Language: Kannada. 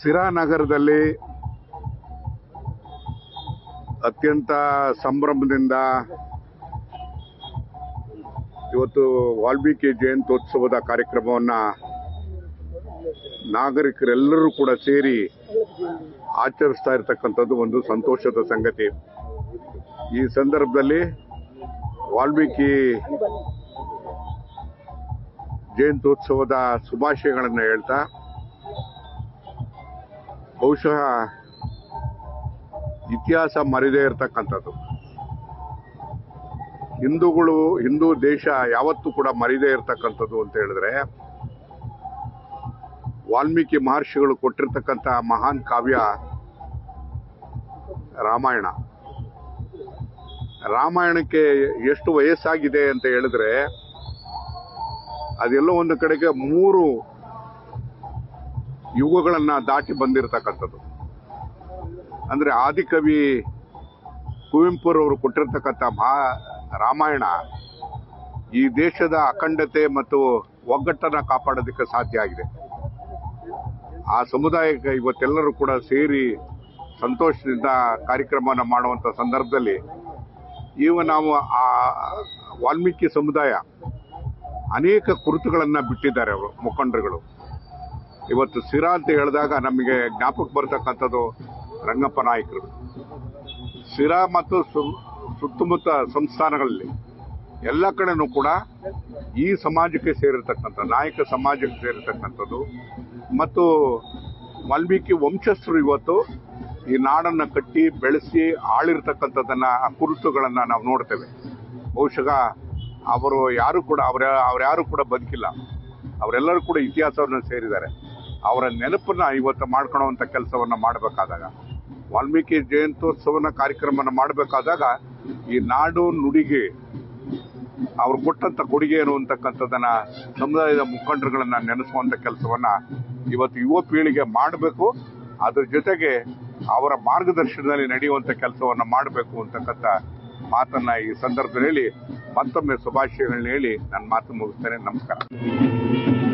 ಸಿರಾ ನಗರದಲ್ಲಿ ಅತ್ಯಂತ ಸಂಭ್ರಮದಿಂದ ಇವತ್ತು ವಾಲ್ಮೀಕಿ ಜಯಂತ್ಯೋತ್ಸವದ ಕಾರ್ಯಕ್ರಮವನ್ನು ನಾಗರಿಕರೆಲ್ಲರೂ ಕೂಡ ಸೇರಿ ಆಚರಿಸ್ತಾ ಇರತಕ್ಕಂಥದ್ದು ಒಂದು ಸಂತೋಷದ ಸಂಗತಿ. ಈ ಸಂದರ್ಭದಲ್ಲಿ ವಾಲ್ಮೀಕಿ ಜಯಂತ್ಯೋತ್ಸವದ ಶುಭಾಶಯಗಳನ್ನು ಹೇಳ್ತಾ ಬಹುಶಃ ಇತಿಹಾಸ ಮರೆದೇ ಇರತಕ್ಕಂಥದ್ದು. ಹಿಂದೂಗಳು, ಹಿಂದೂ ದೇಶ ಯಾವತ್ತೂ ಕೂಡ ಮರಿದೇ ಇರತಕ್ಕಂಥದ್ದು ಅಂತ ಹೇಳಿದ್ರೆ, ವಾಲ್ಮೀಕಿ ಮಹರ್ಷಿಗಳು ಕೊಟ್ಟಿರ್ತಕ್ಕಂಥ ಮಹಾನ್ ಕಾವ್ಯ ರಾಮಾಯಣ. ರಾಮಾಯಣಕ್ಕೆ ಎಷ್ಟು ವಯಸ್ಸಾಗಿದೆ ಅಂತ ಹೇಳಿದ್ರೆ, ಅದೆಲ್ಲೋ ಒಂದು ಕಡೆಗೆ ಮೂರು ಯುಗಗಳನ್ನ ದಾಟಿ ಬಂದಿರತಕ್ಕಂಥದ್ದು. ಅಂದ್ರೆ ಆದಿಕವಿ ಕುವೆಂಪುರವರು ಕೊಟ್ಟಿರ್ತಕ್ಕಂಥ ಮಹಾ ರಾಮಾಯಣ ಈ ದೇಶದ ಅಖಂಡತೆ ಮತ್ತು ಒಗ್ಗಟ್ಟನ್ನು ಕಾಪಾಡೋದಕ್ಕೆ ಸಾಧ್ಯ ಆಗಿದೆ. ಆ ಸಮುದಾಯಕ್ಕೆ ಇವತ್ತೆಲ್ಲರೂ ಕೂಡ ಸೇರಿ ಸಂತೋಷದಿಂದ ಕಾರ್ಯಕ್ರಮವನ್ನು ಮಾಡುವಂಥ ಸಂದರ್ಭದಲ್ಲಿ ಈಗ ನಾವು ಆ ವಾಲ್ಮೀಕಿ ಸಮುದಾಯ ಅನೇಕ ಕುರುತುಗಳನ್ನು ಬಿಟ್ಟಿದ್ದಾರೆ ಅವರು ಮುಖಂಡರುಗಳು. ಇವತ್ತು ಸಿರಾ ಅಂತ ಹೇಳಿದಾಗ ನಮಗೆ ಜ್ಞಾಪಕ ಬರ್ತಕ್ಕಂಥದ್ದು ರಂಗಪ್ಪ ನಾಯಕರು. ಸಿರಾ ಮತ್ತು ಸುತ್ತಮುತ್ತ ಸಂಸ್ಥಾನಗಳಲ್ಲಿ ಎಲ್ಲ ಕಡೆನೂ ಕೂಡ ಈ ಸಮಾಜಕ್ಕೆ ಸೇರಿರ್ತಕ್ಕಂಥ, ನಾಯಕ ಸಮಾಜಕ್ಕೆ ಸೇರಿರ್ತಕ್ಕಂಥದ್ದು. ಮತ್ತು ವಾಲ್ಮೀಕಿ ವಂಶಸ್ಥರು ಇವತ್ತು ಈ ನಾಡನ್ನು ಕಟ್ಟಿ, ಬೆಳೆಸಿ, ಆಳಿರ್ತಕ್ಕಂಥದ್ದನ್ನ ಕುರುತುಗಳನ್ನ ನಾವು ನೋಡ್ತೇವೆ. ಬಹುಶಃ ಅವರು ಯಾರು ಕೂಡ, ಅವರ, ಅವ್ರ್ಯಾರು ಕೂಡ ಬದುಕಿಲ್ಲ. ಅವರೆಲ್ಲರೂ ಕೂಡ ಇತಿಹಾಸವನ್ನು ಸೇರಿದ್ದಾರೆ. ಅವರ ನೆನಪನ್ನ ಇವತ್ತು ಅಂತ ಕೆಲಸವನ್ನ ಮಾಡಬೇಕಾದಾಗ, ವಾಲ್ಮೀಕಿ ಜಯಂತ್ಯೋತ್ಸವನ ಕಾರ್ಯಕ್ರಮನ ಮಾಡಬೇಕಾದಾಗ, ಈ ನಾಡು ನುಡಿಗೆ ಅವ್ರು ಕೊಟ್ಟಂತ ಕೊಡುಗೆ ಏನು ಸಮುದಾಯದ ಮುಖಂಡರುಗಳನ್ನ ನೆನೆಸುವಂತ ಕೆಲಸವನ್ನ ಇವತ್ತು ಯುವ ಪೀಳಿಗೆ ಮಾಡಬೇಕು. ಅದ್ರ ಜೊತೆಗೆ ಅವರ ಮಾರ್ಗದರ್ಶನದಲ್ಲಿ ನಡೆಯುವಂತ ಕೆಲಸವನ್ನ ಮಾಡಬೇಕು ಅಂತಕ್ಕಂಥ ಮಾತನ್ನ ಈ ಸಂದರ್ಭದಲ್ಲಿ ಮತ್ತೊಮ್ಮೆ ಶುಭಾಶಯಗಳನ್ನ ಹೇಳಿ ನನ್ನ ಮಾತು ಮುಗಿಸ್ತೇನೆ. ನಮಸ್ಕಾರ.